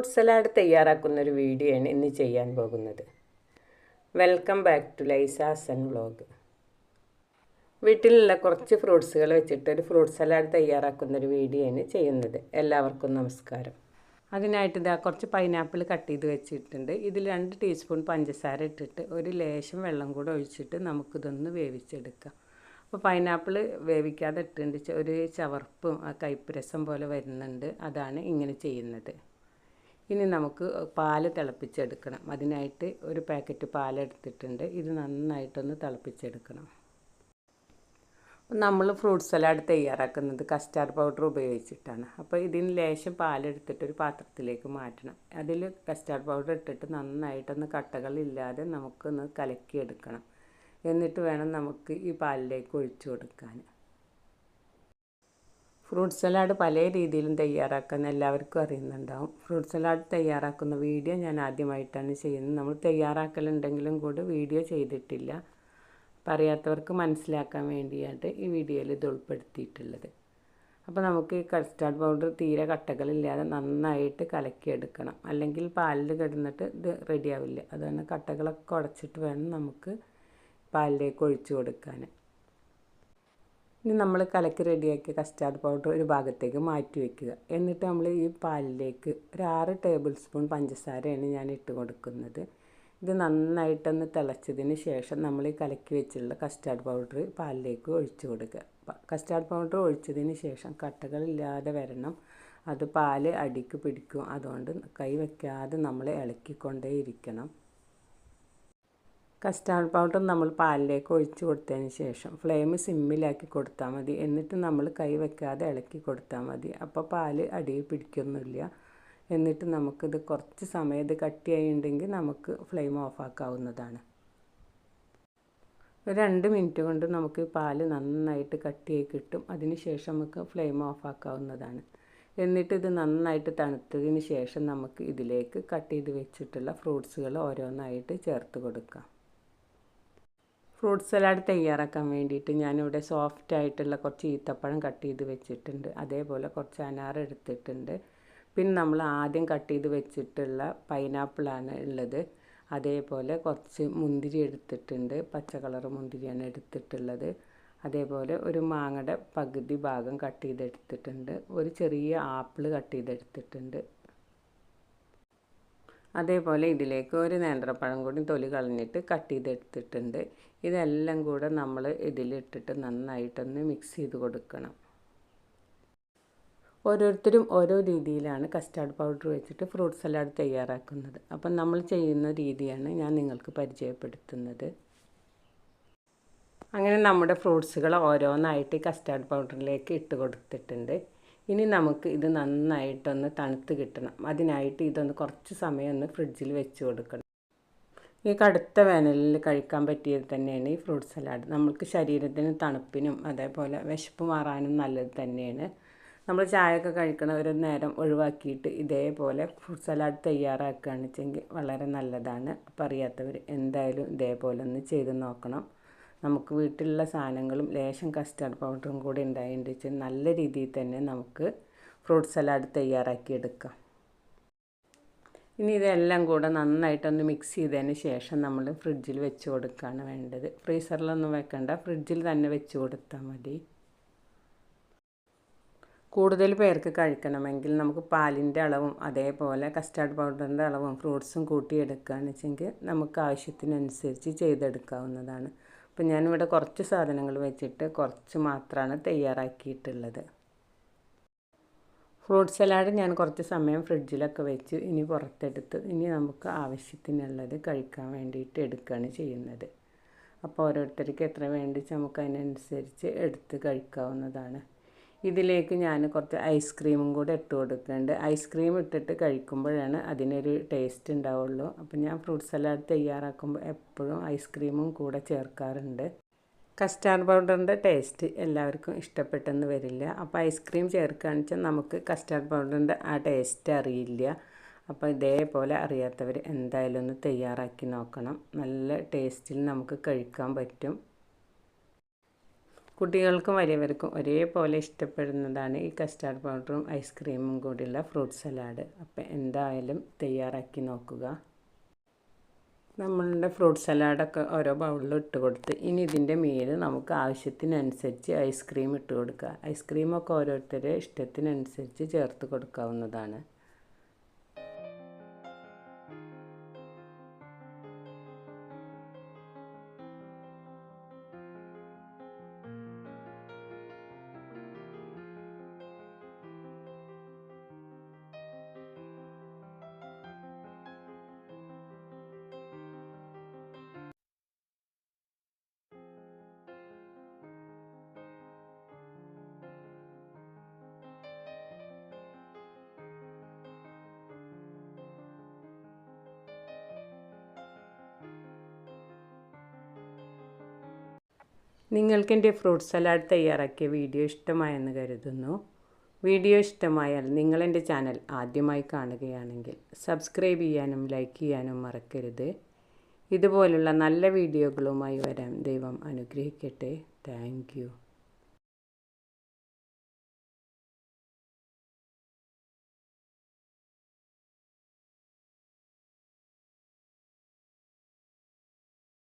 Fruit salad തയ്യാറാക്കുന്ന ഒരു video ആണ് ഇന്ന് ചെയ്യാൻ പോകുന്നത്. വെൽക്കം ബാക്ക് ടു ലൈസാസൻ വ്ളോഗ് വീട്ടിലുള്ള കുറച്ച് ഫ്രൂട്ട്സുകൾ വെച്ചിട്ട് ഒരു ഫ്രൂട്ട് സലാഡ് തയ്യാറാക്കുന്ന ഒരു വീഡിയോ ആണ് ചെയ്യുന്നത്. എല്ലാവർക്കും നമസ്കാരം. അതിനായിട്ട് ഇതാ കുറച്ച് പൈനാപ്പിൾ കട്ട് ചെയ്ത് വെച്ചിട്ടുണ്ട്. ഇതിൽ രണ്ട് ടീസ്പൂൺ പഞ്ചസാര ഇട്ടിട്ട് ഒരു ലേശം വെള്ളം കൂടെ ഒഴിച്ചിട്ട് നമുക്കിതൊന്ന് വേവിച്ചെടുക്കാം. അപ്പോൾ പൈനാപ്പിൾ വേവിക്കാതെ ഇട്ടുണ്ട് ഒരു ചവർപ്പും ആ കൈപ്പുരസം രസം പോലെ വരുന്നുണ്ട്. അതാണ് ഇങ്ങനെ ചെയ്യുന്നത്. ഇനി നമുക്ക് പാൽ തിളപ്പിച്ചെടുക്കണം. അതിനായിട്ട് ഒരു പാക്കറ്റ് പാൽ എടുത്തിട്ടുണ്ട് ഇത് നന്നായിട്ടൊന്ന് തിളപ്പിച്ചെടുക്കണം. നമ്മൾ ഫ്രൂട്ട് സലാഡ് തയ്യാറാക്കുന്നത് കസ്റ്റാർഡ് പൗഡർ ഉപയോഗിച്ചിട്ടാണ്. അപ്പോൾ ഇതിന് ലേശം പാലെടുത്തിട്ട് ഒരു പാത്രത്തിലേക്ക് മാറ്റണം. അതിൽ കസ്റ്റാർഡ് പൗഡർ ഇട്ടിട്ട് നന്നായിട്ടൊന്ന് കട്ടകളില്ലാതെ നമുക്കൊന്ന് കലക്കിയെടുക്കണം. എന്നിട്ട് വേണം നമുക്ക് ഈ പാലിലേക്ക് ഒഴിച്ചു കൊടുക്കാൻ. ഫ്രൂട്ട് സലാഡ് പല രീതിയിലും തയ്യാറാക്കാൻ എല്ലാവർക്കും അറിയുന്നുണ്ടാവും. ഫ്രൂട്ട് സലാഡ് തയ്യാറാക്കുന്ന വീഡിയോ ഞാൻ ആദ്യമായിട്ടാണ് ചെയ്യുന്നത്. നമ്മൾ തയ്യാറാക്കലുണ്ടെങ്കിലും കൂടി വീഡിയോ ചെയ്തിട്ടില്ല. പറയാത്തവർക്ക് മനസ്സിലാക്കാൻ വേണ്ടിയാണ് ഈ വീഡിയോയിൽ ഇത് ഉൾപ്പെടുത്തിയിട്ടുള്ളത്. അപ്പോൾ നമുക്ക് ഈ കസ്റ്റാർഡ് പൗഡർ തീരെ കട്ടകളില്ലാതെ നന്നായിട്ട് കലക്കിയെടുക്കണം. അല്ലെങ്കിൽ പാലിൽ കിടന്നിട്ട് ഇത് റെഡിയാവില്ല അതുകൊണ്ട് കട്ടകളൊക്കെ ഉടച്ചിട്ട് വേണം നമുക്ക് പാലിലേക്ക് ഒഴിച്ചു കൊടുക്കാൻ. ഇനി നമ്മൾ കലക്കി റെഡിയാക്കിയ കസ്റ്റാർഡ് പൗഡർ ഒരു ഭാഗത്തേക്ക് മാറ്റി വയ്ക്കുക എന്നിട്ട് നമ്മൾ ഈ പാലിലേക്ക് ഒരു ആറ് ടേബിൾ സ്പൂൺ പഞ്ചസാരയാണ് ഞാൻ ഇട്ട് കൊടുക്കുന്നത്. ഇത് നന്നായിട്ടൊന്ന് തിളച്ചതിന് ശേഷം നമ്മൾ ഈ കലക്കി വെച്ചുള്ള കസ്റ്റാർഡ് പൗഡർ പാലിലേക്ക് ഒഴിച്ചു കൊടുക്കുക. കസ്റ്റാർഡ് പൗഡർ ഒഴിച്ചതിന് ശേഷം കട്ടകളില്ലാതെ വരണം. അത് പാൽ അടിക്ക് പിടിക്കും. അതുകൊണ്ട് കൈ വയ്ക്കാതെ നമ്മൾ ഇളക്കിക്കൊണ്ടേ ഇരിക്കണം കസ്റ്റാർഡ് പൗഡർ നമ്മൾ പാലിലേക്ക് ഒഴിച്ച് കൊടുത്തതിന് ശേഷം ഫ്ലെയിം സിമ്മിലാക്കി കൊടുത്താൽ മതി. എന്നിട്ട് നമ്മൾ കൈ വയ്ക്കാതെ ഇളക്കി കൊടുത്താൽ മതി. അപ്പോൾ പാൽ അടിയിൽ പിടിക്കൊന്നുമില്ല. എന്നിട്ട് നമുക്കിത് കുറച്ച് സമയം ഇത് ഉണ്ടെങ്കിൽ നമുക്ക് ഫ്ലെയിം ഓഫാക്കാവുന്നതാണ്. രണ്ട് മിനിറ്റ് കൊണ്ട് നമുക്ക് പാൽ നന്നായിട്ട് കട്ടിയായി കിട്ടും. അതിന് ശേഷം നമുക്ക് ഫ്ലെയിം ഓഫാക്കാവുന്നതാണ്. എന്നിട്ട് ഇത് നന്നായിട്ട് തണുത്തതിന് ശേഷം നമുക്ക് ഇതിലേക്ക് കട്ട് ചെയ്ത് വെച്ചിട്ടുള്ള ഫ്രൂട്ട്സുകൾ ഓരോന്നായിട്ട് ചേർത്ത് കൊടുക്കാം. ഫ്രൂട്ട് സലാഡ് തയ്യാറാക്കാൻ വേണ്ടിയിട്ട് ഞാനിവിടെ സോഫ്റ്റ് ആയിട്ടുള്ള കുറച്ച് ഈത്തപ്പഴം കട്ട് ചെയ്ത് വെച്ചിട്ടുണ്ട്. അതേപോലെ കുറച്ച് അനാർ എടുത്തിട്ടുണ്ട്. പിന്നെ നമ്മൾ ആദ്യം കട്ട് ചെയ്ത് വെച്ചിട്ടുള്ള പൈനാപ്പിളാണ് ഉള്ളത്. അതേപോലെ കുറച്ച് മുന്തിരി എടുത്തിട്ടുണ്ട്. പച്ച കളർ മുന്തിരിയാണ് എടുത്തിട്ടുള്ളത്. അതേപോലെ ഒരു മാങ്ങയുടെ പകുതി ഭാഗം കട്ട് ചെയ്തെടുത്തിട്ടുണ്ട്. ഒരു ചെറിയ ആപ്പിൾ കട്ട് ചെയ്തെടുത്തിട്ടുണ്ട്. അതേപോലെ ഇതിലേക്ക് ഒരു നേന്ത്രപ്പഴം കൂടി തൊലി കളഞ്ഞിട്ട് കട്ട് ചെയ്തെടുത്തിട്ടുണ്ട്. ഇതെല്ലാം കൂടെ നമ്മൾ ഇതിലിട്ടിട്ട് നന്നായിട്ടൊന്ന് മിക്സ് ചെയ്ത് കൊടുക്കണം. ഓരോരുത്തരും ഓരോ രീതിയിലാണ് കസ്റ്റാർഡ് പൗഡർ വെച്ചിട്ട് ഫ്രൂട്ട് സലാഡ് തയ്യാറാക്കുന്നത്. അപ്പം നമ്മൾ ചെയ്യുന്ന രീതിയാണ് ഞാൻ നിങ്ങൾക്ക് പരിചയപ്പെടുത്തുന്നത്. അങ്ങനെ നമ്മുടെ ഫ്രൂട്ട്സുകൾ ഓരോന്നായിട്ട് കസ്റ്റാർഡ് പൗഡറിലേക്ക് ഇട്ട് കൊടുത്തിട്ടുണ്ട്. ഇനി നമുക്ക് ഇത് നന്നായിട്ടൊന്ന് തണുത്ത് കിട്ടണം. അതിനായിട്ട് ഇതൊന്ന് കുറച്ച് സമയം ഒന്ന് ഫ്രിഡ്ജിൽ വെച്ച് കൊടുക്കണം. ഈ കടുത്ത വേനലിൽ കഴിക്കാൻ പറ്റിയത് തന്നെയാണ് ഈ ഫ്രൂട്ട് സലാഡ്. നമുക്ക് ശരീരത്തിന് തണുപ്പിനും അതേപോലെ വിശപ്പ് മാറാനും നല്ലത് തന്നെയാണ്. നമ്മൾ ചായയൊക്കെ കഴിക്കണ ഒരു നേരം ഒഴിവാക്കിയിട്ട് ഇതേപോലെ ഫ്രൂട്ട് സലാഡ് തയ്യാറാക്കുകയാണെന്ന് വെച്ചെങ്കിൽ വളരെ നല്ലതാണ്. അപ്പോൾ അറിയാത്തവർ എന്തായാലും ഇതേപോലെ ഒന്ന് ചെയ്ത് നോക്കണം. നമുക്ക് വീട്ടിലുള്ള സാധനങ്ങളും ലേശം കസ്റ്റാർഡ് പൗഡറും കൂടി ഉണ്ടായിട്ട് വെച്ചാൽ നല്ല രീതിയിൽ തന്നെ നമുക്ക് ഫ്രൂട്ട് സലാഡ് തയ്യാറാക്കിയെടുക്കാം ഇനി ഇതെല്ലാം കൂടെ നന്നായിട്ടൊന്ന് മിക്സ് ചെയ്തതിന് ശേഷം നമ്മൾ ഫ്രിഡ്ജിൽ വെച്ച് കൊടുക്കുകയാണ് വേണ്ടത്. ഫ്രീസറിലൊന്നും വെക്കണ്ട ഫ്രിഡ്ജിൽ തന്നെ വെച്ച് കൊടുത്താൽ മതി. കൂടുതൽ പേർക്ക് കഴിക്കണമെങ്കിൽ നമുക്ക് പാലിന്റെ അളവും അതേപോലെ കസ്റ്റാർഡ് പൗഡറിന്റെ അളവും ഫ്രൂട്ട്സും കൂട്ടിയെടുക്കുകയാണെന്ന് വെച്ചെങ്കിൽ നമുക്ക് ആവശ്യത്തിനനുസരിച്ച് ചെയ്തെടുക്കാവുന്നതാണ്. അപ്പോൾ ഞാനിവിടെ കുറച്ച് സാധനങ്ങൾ വെച്ചിട്ട് കുറച്ച് മാത്രമാണ് തയ്യാറാക്കിയിട്ടുള്ളത്. ഫ്രൂട്ട് സലാഡ് ഞാൻ കുറച്ച് സമയം ഫ്രിഡ്ജിലൊക്കെ വെച്ച് ഇനി പുറത്തെടുത്ത് ഇനി നമുക്ക് ആവശ്യത്തിനുള്ളത് കഴിക്കാൻ വേണ്ടിയിട്ട് എടുക്കുകയാണ് ചെയ്യുന്നത്. അപ്പോൾ ഓരോരുത്തർക്ക് എത്ര വേണ്ടിച്ച് നമുക്ക് അതിനനുസരിച്ച് എടുത്ത് കഴിക്കാവുന്നതാണ്. ഇതിലേക്ക് ഞാൻ കുറച്ച് ഐസ്ക്രീമും കൂടെ ഇട്ട് കൊടുക്കുന്നുണ്ട്. ഐസ്ക്രീം ഇട്ടിട്ട് കഴിക്കുമ്പോഴാണ് അതിനൊരു ടേസ്റ്റ് ഉണ്ടാവുള്ളൂ. അപ്പം ഞാൻ ഫ്രൂട്ട് സലാഡ് തയ്യാറാക്കുമ്പോൾ എപ്പോഴും ഐസ്ക്രീമും കൂടെ ചേർക്കാറുണ്ട്. കസ്റ്റാർഡ് പൗഡറിന്റെ ടേസ്റ്റ് എല്ലാവർക്കും ഇഷ്ടപ്പെട്ടെന്ന് വരില്ല. അപ്പോൾ ഐസ്ക്രീം ചേർക്കുകയാണെന്ന് വെച്ചാൽ നമുക്ക് കസ്റ്റാർഡ് പൗഡറിന്റെ ആ ടേസ്റ്റ് അറിയില്ല. അപ്പോൾ ഇതേപോലെ അറിയാത്തവർ എന്തായാലും ഒന്ന് തയ്യാറാക്കി നോക്കണം. നല്ല ടേസ്റ്റിൽ നമുക്ക് കഴിക്കാൻ പറ്റും. കുട്ടികൾക്കും വലിയവർക്കും ഒരേപോലെ ഇഷ്ടപ്പെടുന്നതാണ് ഈ കസ്റ്റാർഡ് പൗഡറും ഐസ്ക്രീമും കൂടിയുള്ള ഫ്രൂട്ട് സലാഡ് അപ്പോൾ എന്തായാലും തയ്യാറാക്കി നോക്കുക. നമ്മളുടെ ഫ്രൂട്ട് സലാഡൊക്കെ ഓരോ ബൗളിൽ ഇട്ട് കൊടുത്ത് ഇനി ഇതിന്റെ മേൽ നമുക്ക് ആവശ്യത്തിനനുസരിച്ച് ഐസ്ക്രീം ഇട്ട് കൊടുക്കുക. ഐസ്ക്രീമൊക്കെ ഓരോരുത്തരുടെ ഇഷ്ടത്തിനനുസരിച്ച് ചേർത്ത് കൊടുക്കാവുന്നതാണ്. നിങ്ങൾക്ക് എന്റെ ഫ്രൂട്ട് സലാഡ് തയ്യാറാക്കിയ വീഡിയോ ഇഷ്ടമായെന്ന് കരുതുന്നു. വീഡിയോ ഇഷ്ടമായാൽ നിങ്ങളെന്റെ ചാനൽ ആദ്യമായി കാണുകയാണെങ്കിൽ സബ്സ്ക്രൈബ് ചെയ്യാനും ലൈക്ക് ചെയ്യാനും മറക്കരുത്. ഇതുപോലുള്ള നല്ല വീഡിയോകളുമായി വരാൻ ദൈവം അനുഗ്രഹിക്കട്ടെ. താങ്ക്